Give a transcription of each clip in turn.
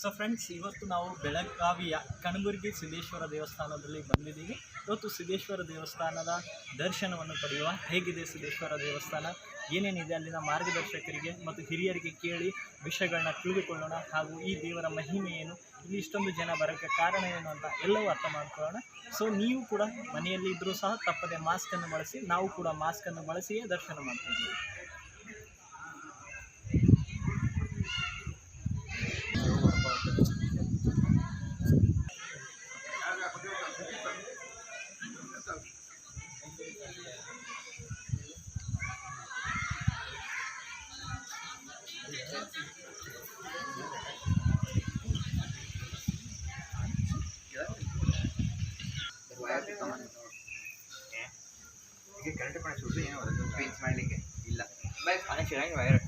So friends ಇವತ್ತು ನಾವು ಬೆಳಗಾವಿಯ ಕಣಬುರ್ಗಿ ಸಿದ್ದೇಶ್ವರ ದೇವಸ್ಥಾನದಲ್ಲಿ ಬಂದಿದ್ದೀವಿ. ಇವತ್ತು ಸಿದ್ದೇಶ್ವರ ದೇವಸ್ಥಾನದ ದರ್ಶನವನ್ನು ಪಡೆಯುವ ಹೇಗಿದೆ ಸಿದ್ದೇಶ್ವರ ದೇವಸ್ಥಾನ? ಏನೇನಿದೆ ಅಲ್ಲಿನ ಮಾರ್ಗದರ್ಶಕರಿಗೆ ಮತ್ತು ಹಿರಿಯರಿಗೆ ಕೇಳಿ ವಿಷಯಗಳನ್ನ ತಿಳಿದುಕೊಳ್ಳೋಣ. ಹಾಗೂ ಈ ದೇವರ ಮಹಿಮೆ ಏನು? ಇಲ್ಲಿ ಇಷ್ಟೊಂದು ಜನ ಬರೋಕ್ಕೆ ಕಾರಣ ಏನು ಅಂತ ಎಲ್ಲವೂ ಅರ್ಥ ಮಾಡ್ಕೊಳ್ಳೋಣ. ಸೊ ನೀವು ಕೂಡ ಮನೆಯಲ್ಲಿ ಇದ್ದರೂ ಸಹ ತಪ್ಪದೆ ಮಾಸ್ಕನ್ನು ಬಳಸಿ, ನಾವು ಕೂಡ ಮಾಸ್ಕನ್ನು ಬಳಸಿಯೇ ದರ್ಶನ ಮಾಡ್ತಿದ್ದೀವಿ ಈಗ ಕರೆಂಟ್ ಏನು ಫಿಕ್ಸ್ ಮಾಡಲಿಕ್ಕೆ ಇಲ್ಲ. ಬೈ ಕನೆಕ್ಷನ್ ಚೆನ್ನಾಗಿ ವೈರ್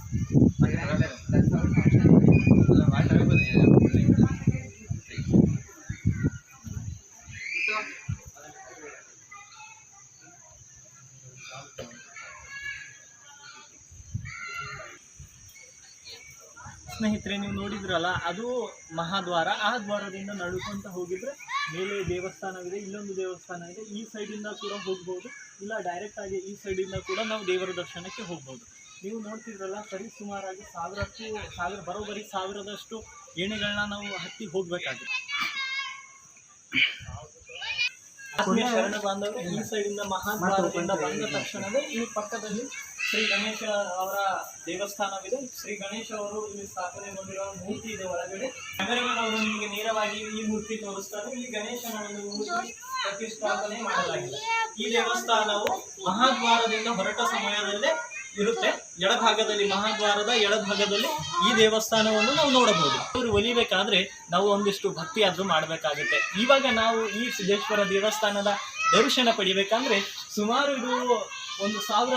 ಸ್ನೇಹಿತರೆ, ನೀವು ನೋಡಿದ್ರಲ್ಲ, ಅದು ಮಹಾದ್ವಾರ. ಆ ದ್ವಾರದಿಂದ ನಡ್ಕೊಂತ ಹೋಗಿದ್ರೆ ಮೇಲೆ ದೇವಸ್ಥಾನವಿದೆ, ಇಲ್ಲೊಂದು ದೇವಸ್ಥಾನ ಇದೆ ಈ ಸೈಡಿಂದ ಕೂಡ ಹೋಗ್ಬೋದು, ಇಲ್ಲ ಡೈರೆಕ್ಟ್ ಆಗಿ ಈ ಸೈಡಿಂದ ಕೂಡ ನಾವು ದೇವರ ದರ್ಶನಕ್ಕೆ ಹೋಗ್ಬೋದು. ನೀವು ನೋಡ್ತಿದ್ರಲ್ಲ, ಸರಿ ಸುಮಾರಾಗಿ ಸಾವಿರಕ್ಕೂ, ಸಾವಿರ, ಬರೋಬ್ಬರಿ ಸಾವಿರದಷ್ಟು ಏಣಿಗಳನ್ನ ನಾವು ಹತ್ತಿ ಹೋಗ್ಬೇಕಾಗುತ್ತೆ. ಶರಣ ಬಾಂಧವರು ಈ ಸೈಡಿಂದ ಮಹಾದ್ವಾರದಿಂದ ಬಂದ ತಕ್ಷಣವೇ ಈ ಪಕ್ಕದಲ್ಲಿ ಶ್ರೀ ಗಣೇಶ ಅವರ ದೇವಸ್ಥಾನವಿದೆ. ಶ್ರೀ ಗಣೇಶ ಅವರು ಇಲ್ಲಿ ಸ್ಥಾಪನೆಗೊಂಡಿರುವ ಮೂರ್ತಿ ಇದೆ ಒಳಗಡೆ. ಕ್ಯಾಮೆರಾಮನ್ ಅವರು ನಿಮಗೆ ನೇರವಾಗಿ ಈ ಮೂರ್ತಿ ತೋರಿಸ್ತಾರೆ. ಈ ಗಣೇಶನ ಒಂದು ಮೂರ್ತಿ ಪ್ರತಿಷ್ಠಾಪನೆ ಮಾಡಲಾಗಿದೆ. ಈ ದೇವಸ್ಥಾನವು ಮಹಾದ್ವಾರದಿಂದ ಹೊರಟ ಸಮಯದಲ್ಲೇ ಇರುತ್ತೆ. ಎಡಭಾಗದಲ್ಲಿ ಮಹಾದ್ವಾರದ, ಎಡಭಾಗದಲ್ಲಿ ಈ ದೇವಸ್ಥಾನವನ್ನು ನಾವು ನೋಡಬಹುದು. ಅವರು ಒಲಿಬೇಕಾದ್ರೆ ನಾವು ಒಂದಿಷ್ಟು ಭಕ್ತಿ ಆದ್ರೂ ಮಾಡಬೇಕಾಗುತ್ತೆ. ಇವಾಗ ನಾವು ಈ ಸಿದ್ದೇಶ್ವರ ದೇವಸ್ಥಾನದ ದರ್ಶನ ಪಡಿಬೇಕಂದ್ರೆ ಸುಮಾರು ಇದು ಒಂದು ಸಾವಿರ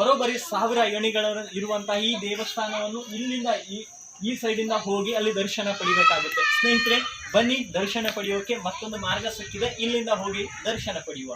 ಬರೋಬ್ಬರಿ ಸಾವಿರ ಏಣಿಗಳ ಇರುವಂತಹ ಈ ದೇವಸ್ಥಾನವನ್ನು ಇಲ್ಲಿಂದ ಈ ಈ ಸೈಡಿಂದ ಹೋಗಿ ಅಲ್ಲಿ ದರ್ಶನ ಪಡಿಬೇಕಾಗುತ್ತೆ. ಸ್ನೇಹಿತರೆ, ಬನ್ನಿ, ದರ್ಶನ ಪಡೆಯೋಕೆ ಮತ್ತೊಂದು ಮಾರ್ಗ ಸಿಕ್ಕಿದೆ. ಇಲ್ಲಿಂದ ಹೋಗಿ ದರ್ಶನ ಪಡೆಯುವ.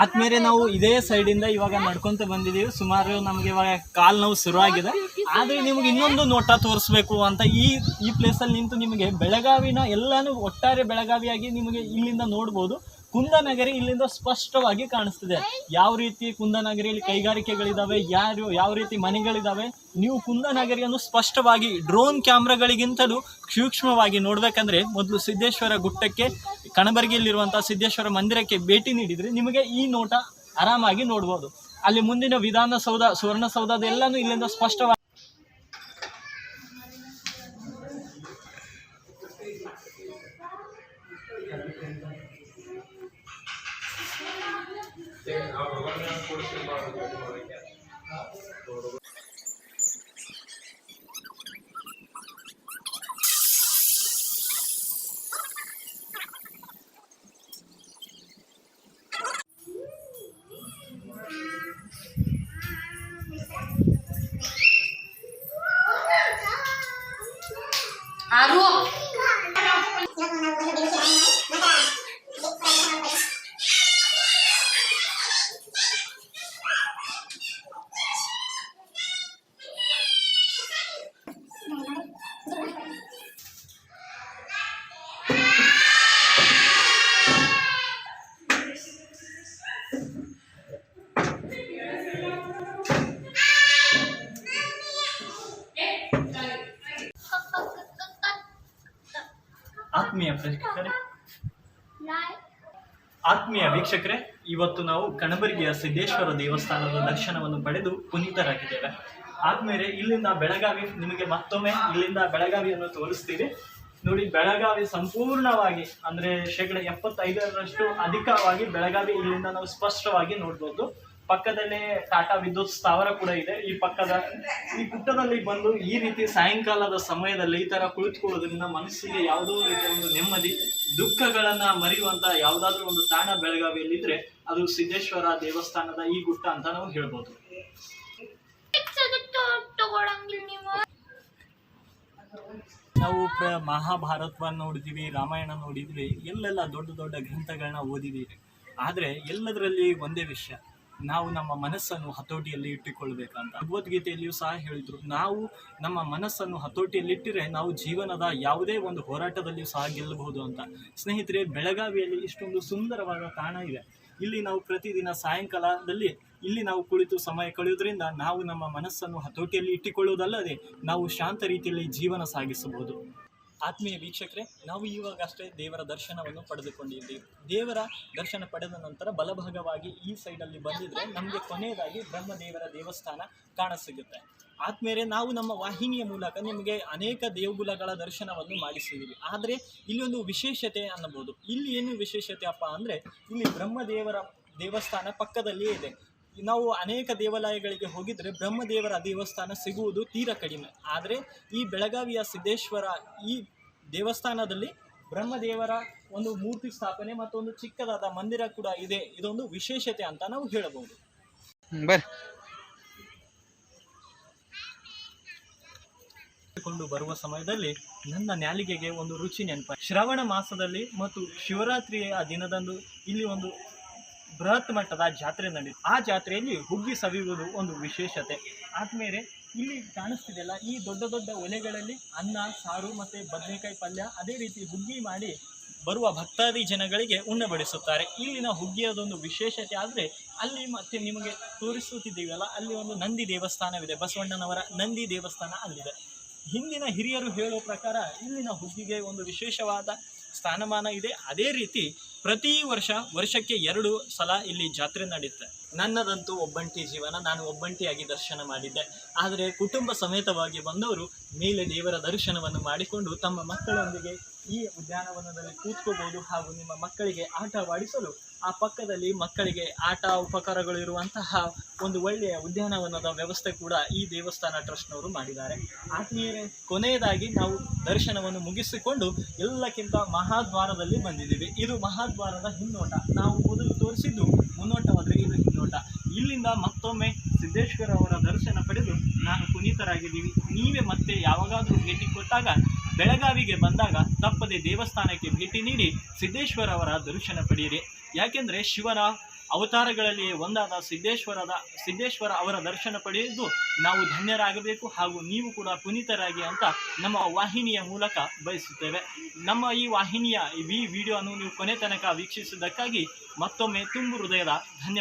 ಆದ್ಮೇಲೆ ನಾವು ಇದೇ ಸೈಡಿಂದ ಇವಾಗ ನಡ್ಕೊಂತ ಬಂದಿದ್ದೀವಿ ಸುಮಾರು ನಮಗೆ ಇವಾಗ ಕಾಲ್ ನೋವು ಶುರುವಾಗಿದೆ. ಆದ್ರೆ ನಿಮ್ಗೆ ಇನ್ನೊಂದು ನೋಟ ತೋರಿಸ್ಬೇಕು ಅಂತ ಈ ಈ ಪ್ಲೇಸಲ್ಲಿ ನಿಂತು ನಿಮಗೆ ಬೆಳಗಾವಿನ ಎಲ್ಲಾನು ಒಟ್ಟಾರೆ ಬೆಳಗಾವಿಯಾಗಿ ನಿಮಗೆ ಇಲ್ಲಿಂದ ನೋಡ್ಬೋದು. ಕುಂದನಗರಿ ಇಲ್ಲಿಂದ ಸ್ಪಷ್ಟವಾಗಿ ಕಾಣಿಸ್ತಿದೆ. ಯಾವ ರೀತಿ ಕುಂದನಗರಿಯಲ್ಲಿ ಕೈಗಾರಿಕೆಗಳಿದಾವೆ, ಯಾರು, ಯಾವ ರೀತಿ ಮನೆಗಳಿದಾವೆ, ನೀವು ಕುಂದನಗರಿಯನ್ನು ಸ್ಪಷ್ಟವಾಗಿ ಡ್ರೋನ್ ಕ್ಯಾಮ್ರಾಗಳಿಗಿಂತಲೂ ಸೂಕ್ಷ್ಮವಾಗಿ ನೋಡ್ಬೇಕಂದ್ರೆ ಮೊದಲು ಸಿದ್ದೇಶ್ವರ ಗುಟ್ಟಕ್ಕೆ ಕಣಬರಗಿಯಲ್ಲಿರುವಂತಹ ಸಿದ್ದೇಶ್ವರ ಮಂದಿರಕ್ಕೆ ಭೇಟಿ ನೀಡಿದ್ರೆ ನಿಮಗೆ ಈ ನೋಟ ಆರಾಮಾಗಿ ನೋಡ್ಬೋದು. ಅಲ್ಲಿ ಮುಂದಿನ ವಿಧಾನಸೌಧ ಸುವರ್ಣಸೌಧದ ಎಲ್ಲಾನು ಇಲ್ಲಿಂದ ಸ್ಪಷ್ಟವಾಗಿ ಆತ್ಮೀಯ ಪ್ರೇಕ್ಷಕರೇ. ಆತ್ಮೀಯ ವೀಕ್ಷಕರೇ, ಇವತ್ತು ನಾವು ಕಣಬರಿಗೆಯ ಸಿದ್ದೇಶ್ವರ ದೇವಸ್ಥಾನದ ದರ್ಶನವನ್ನು ಪಡೆದು ಪುನೀತರಾಗಿದ್ದೇವೆ. ಆದ್ಮೇಲೆ ಇಲ್ಲಿಂದ ಬೆಳಗಾವಿ, ನಿಮಗೆ ಮತ್ತೊಮ್ಮೆ ಇಲ್ಲಿಂದ ಬೆಳಗಾವಿಯನ್ನು ತೋರಿಸ್ತೀವಿ. ನೋಡಿ, ಬೆಳಗಾವಿ ಸಂಪೂರ್ಣವಾಗಿ, ಅಂದ್ರೆ ಶೇಕಡ ಎಪ್ಪತ್ತೈದರಷ್ಟು ಅಧಿಕವಾಗಿ ಬೆಳಗಾವಿ ಇಲ್ಲಿಂದ ನಾವು ಸ್ಪಷ್ಟವಾಗಿ ನೋಡ್ಬೋದು. ಪಕ್ಕದಲ್ಲೇ ಟಾಟಾ ವಿದ್ಯುತ್ ಸ್ಥಾವರ ಕೂಡ ಇದೆ. ಈ ಪಕ್ಕದ ಈ ಗುಟ್ಟದಲ್ಲಿ ಬಂದು ಈ ರೀತಿ ಸಾಯಂಕಾಲದ ಸಮಯದಲ್ಲಿ ಈ ತರ ಕುಳಿತುಕೊಳ್ಳೋದ್ರಿಂದ ಮನಸ್ಸಿಗೆ ಯಾವುದೋ ರೀತಿಯ ಒಂದು ನೆಮ್ಮದಿ, ದುಃಖಗಳನ್ನ ಮರೆಯುವಂತ ಯಾವುದಾದ್ರೂ ಒಂದು ತಾಣ ಬೆಳಗಾವಿಯಲ್ಲಿದ್ರೆ ಅದು ಸಿದ್ದೇಶ್ವರ ದೇವಸ್ಥಾನದ ಈ ಗುಟ್ಟ ಅಂತ ನಾವು ಹೇಳ್ಬೋದು. ನಾವು ಪ್ರ ಮಹಾಭಾರತವನ್ನು ನೋಡಿದ್ದೀವಿ ರಾಮಾಯಣ ನೋಡಿದ್ವಿ, ಎಲ್ಲೆಲ್ಲ ದೊಡ್ಡ ದೊಡ್ಡ ಗ್ರಂಥಗಳನ್ನ ಓದಿದೀವಿ. ಆದರೆ ಎಲ್ಲದರಲ್ಲಿ ಒಂದೇ ವಿಷಯ. ನಾವು ನಮ್ಮ ಮನಸ್ಸನ್ನು ಹತೋಟಿಯಲ್ಲಿ ಇಟ್ಟುಕೊಳ್ಬೇಕಂತ. ಭಗವದ್ಗೀತೆಯಲ್ಲಿಯೂ ಸಹ ಹೇಳಿದ್ರು. ನಾವು ನಮ್ಮ ಮನಸ್ಸನ್ನು ಹತೋಟಿಯಲ್ಲಿಟ್ಟರೆ ನಾವು ಜೀವನದ ಯಾವುದೇ ಒಂದು ಹೋರಾಟದಲ್ಲಿಯೂ ಸಹ ಗೆಲ್ಲಬಹುದು ಅಂತ. ಸ್ನೇಹಿತರೆ, ಬೆಳಗಾವಿಯಲ್ಲಿ ಇಷ್ಟೊಂದು ಸುಂದರವಾದ ತಾಣ ಇದೆ. ಇಲ್ಲಿ ನಾವು ಪ್ರತಿದಿನ ಸಾಯಂಕಾಲದಲ್ಲಿ ಇಲ್ಲಿ ನಾವು ಕುಳಿತು ಸಮಯ ಕಳೆಯೋದ್ರಿಂದ ನಾವು ನಮ್ಮ ಮನಸ್ಸನ್ನು ಹತೋಟಿಯಲ್ಲಿ ಇಟ್ಟುಕೊಳ್ಳುವುದಲ್ಲದೆ ನಾವು ಶಾಂತ ರೀತಿಯಲ್ಲಿ ಜೀವನ ಸಾಗಿಸಬಹುದು. ಆತ್ಮೀಯ ವೀಕ್ಷಕರೇ, ನಾವು ಇವಾಗ ಅಷ್ಟೇ ದೇವರ ದರ್ಶನವನ್ನು ಪಡೆದುಕೊಂಡಿದ್ದೀವಿ. ದೇವರ ದರ್ಶನ ಪಡೆದ ನಂತರ ಬಲಭಾಗವಾಗಿ ಈ ಸೈಡಲ್ಲಿ ಬಂದಿದ್ರೆ ನಮಗೆ ಕೊನೆಯದಾಗಿ ಬ್ರಹ್ಮದೇವರ ದೇವಸ್ಥಾನ ಕಾಣಸಿಗುತ್ತೆ. ಆದ್ಮೇಲೆ ನಾವು ನಮ್ಮ ವಾಹಿನಿಯ ಮೂಲಕ ನಿಮಗೆ ಅನೇಕ ದೇವಗುಲಗಳ ದರ್ಶನವನ್ನು ಮಾಡಿಸಿದ್ದೀವಿ. ಆದರೆ ಇಲ್ಲಿ ಒಂದು ವಿಶೇಷತೆ ಅನ್ನಬಹುದು. ಇಲ್ಲಿ ಏನು ವಿಶೇಷತೆ ಅಪ್ಪ ಅಂದರೆ, ಇಲ್ಲಿ ಬ್ರಹ್ಮದೇವರ ದೇವಸ್ಥಾನ ಪಕ್ಕದಲ್ಲಿಯೇ ಇದೆ. ನಾವು ಅನೇಕ ದೇವಾಲಯಗಳಿಗೆ ಹೋಗಿದ್ರೆ ಬ್ರಹ್ಮದೇವರ ದೇವಸ್ಥಾನ ಸಿಗುವುದು ತೀರ ಕಡಿಮೆ. ಆದರೆ ಈ ಬೆಳಗಾವಿಯ ಸಿದ್ದೇಶ್ವರ ಈ ದೇವಸ್ಥಾನದಲ್ಲಿ ಬ್ರಹ್ಮದೇವರ ಒಂದು ಮೂರ್ತಿ ಸ್ಥಾಪನೆ ಮತ್ತು ಒಂದು ಚಿಕ್ಕದಾದ ಮಂದಿರ ಕೂಡ ಇದೆ. ಇದೊಂದು ವಿಶೇಷತೆ ಅಂತ ನಾವು ಹೇಳಬಹುದು. ಕೊಂಡು ಬರುವ ಸಮಯದಲ್ಲಿ ನನ್ನ ನ್ಯಾಲಿಗೆಗೆ ಒಂದು ರುಚಿ ನೆನಪ ಶ್ರವಣ ಮಾಸದಲ್ಲಿ ಮತ್ತು ಶಿವರಾತ್ರಿಯ ದಿನದಂದು ಇಲ್ಲಿ ಒಂದು ಬೃಹತ್ ಮಟ್ಟದ ಜಾತ್ರೆ ನಡೆಯುತ್ತೆ ಆ ಜಾತ್ರೆಯಲ್ಲಿ ಹುಗ್ಗಿ ಸವಿಯುವುದು ಒಂದು ವಿಶೇಷತೆ. ಆದ್ಮೇಲೆ ಇಲ್ಲಿ ಕಾಣಿಸ್ತಿದೆಯಲ್ಲ, ಈ ದೊಡ್ಡ ದೊಡ್ಡ ಒಲೆಗಳಲ್ಲಿ ಅನ್ನ, ಸಾರು ಮತ್ತೆ ಬದನೆಕಾಯಿ ಪಲ್ಯ ಅದೇ ರೀತಿ ಹುಗ್ಗಿ ಮಾಡಿ ಬರುವ ಭಕ್ತಾದಿ ಜನಗಳಿಗೆ ಉಣ್ಣಬಡಿಸುತ್ತಾರೆ. ಇಲ್ಲಿನ ಹುಗ್ಗಿಯದೊಂದು ವಿಶೇಷತೆ ಆದರೆ ಅಲ್ಲಿ ಮತ್ತೆ ನಿಮಗೆ ತೋರಿಸುತ್ತಿದ್ದೀವಲ್ಲ, ಅಲ್ಲಿ ಒಂದು ನಂದಿ ದೇವಸ್ಥಾನವಿದೆ. ಬಸವಣ್ಣನವರ ನಂದಿ ದೇವಸ್ಥಾನ ಅಲ್ಲಿದೆ. ಹಿಂದಿನ ಹಿರಿಯರು ಹೇಳೋ ಪ್ರಕಾರ ಇಲ್ಲಿನ ಹುಗ್ಗಿಗೆ ಒಂದು ವಿಶೇಷವಾದ ಸ್ಥಾನಮಾನ ಇದೆ. ಅದೇ ರೀತಿ ಪ್ರತಿ ವರ್ಷ ವರ್ಷಕ್ಕೆ ಎರಡು ಸಲ ಇಲ್ಲಿ ಜಾತ್ರೆ ನಡೆಯುತ್ತೆ ನನ್ನದಂತೂ ಒಬ್ಬಂಟಿ ಜೀವನ, ನಾನು ಒಬ್ಬಂಟಿಯಾಗಿ ದರ್ಶನ ಮಾಡಿದ್ದೆ. ಆದರೆ ಕುಟುಂಬ ಸಮೇತವಾಗಿ ಬಂದವರು ಮೇಲೆ ದೇವರ ದರ್ಶನವನ್ನು ಮಾಡಿಕೊಂಡು ತಮ್ಮ ಮಕ್ಕಳೊಂದಿಗೆ ಈ ಉದ್ಯಾನವನದಲ್ಲಿ ಕೂತ್ಕೋಬಹುದು ಹಾಗೂ ನಿಮ್ಮ ಮಕ್ಕಳಿಗೆ ಆಟವಾಡಿಸಲು ಆ ಪಕ್ಕದಲ್ಲಿ ಮಕ್ಕಳಿಗೆ ಆಟ ಉಪಕರಣಗಳು ಇರುವಂತಹ ಒಂದು ಒಳ್ಳೆಯ ಉದ್ಯಾನವನದ ವ್ಯವಸ್ಥೆ ಕೂಡ ಈ ದೇವಸ್ಥಾನ ಟ್ರಸ್ಟ್ನವರು ಮಾಡಿದ್ದಾರೆ. ಆತ್ಮೀಯರೇ, ಕೊನೆಯದಾಗಿ ನಾವು ದರ್ಶನವನ್ನು ಮುಗಿಸಿಕೊಂಡು ಎಲ್ಲಕ್ಕಿಂತ ಮಹಾದ್ವಾರದಲ್ಲಿ ಬಂದಿದ್ದೀವಿ. ಇದು ಮಹಾದ್ವಾರದ ಹಿನ್ನೋಟ. ನಾವು ಮೊದಲು ತೋರಿಸಿದ್ದು ಮುನ್ನೋಟವಾದರೆ ಇದು ಹಿನ್ನೋಟ. ಇಲ್ಲಿಂದ ಮತ್ತೊಮ್ಮೆ ಸಿದ್ದೇಶ್ವರ ಅವರ ದರ್ಶನ ಪಡೆದು ನಾನು ಪುನೀತರಾಗಿದ್ದೀವಿ. ನೀವೇ ಮತ್ತೆ ಯಾವಾಗಾದರೂ ಭೇಟಿ ಕೊಟ್ಟಾಗ, ಬೆಳಗಾವಿಗೆ ಬಂದಾಗ ತಪ್ಪದೆ ದೇವಸ್ಥಾನಕ್ಕೆ ಭೇಟಿ ನೀಡಿ ಸಿದ್ದೇಶ್ವರ ಅವರ ದರ್ಶನ ಪಡೆಯಿರಿ. ಯಾಕೆಂದರೆ ಶಿವನ ಅವತಾರಗಳಲ್ಲಿ ಒಂದಾದ ಸಿದ್ದೇಶ್ವರದ, ಸಿದ್ದೇಶ್ವರ ಅವರ ದರ್ಶನ ಪಡೆಯುವುದು ನಾವು ಧನ್ಯರಾಗಬೇಕು ಹಾಗೂ ನೀವು ಕೂಡ ಪುನೀತರಾಗಿ ಅಂತ ನಮ್ಮ ವಾಹಿನಿಯ ಮೂಲಕ ಬಯಸುತ್ತೇವೆ. ನಮ್ಮ ಈ ವಾಹಿನಿಯ ಈ ವಿಡಿಯೋವನ್ನು ನೀವು ಕೊನೆ ತನಕ ವೀಕ್ಷಿಸಿದ್ದಕ್ಕಾಗಿ ಮತ್ತೊಮ್ಮೆ ತುಂಬು ಹೃದಯದ ಧನ್ಯ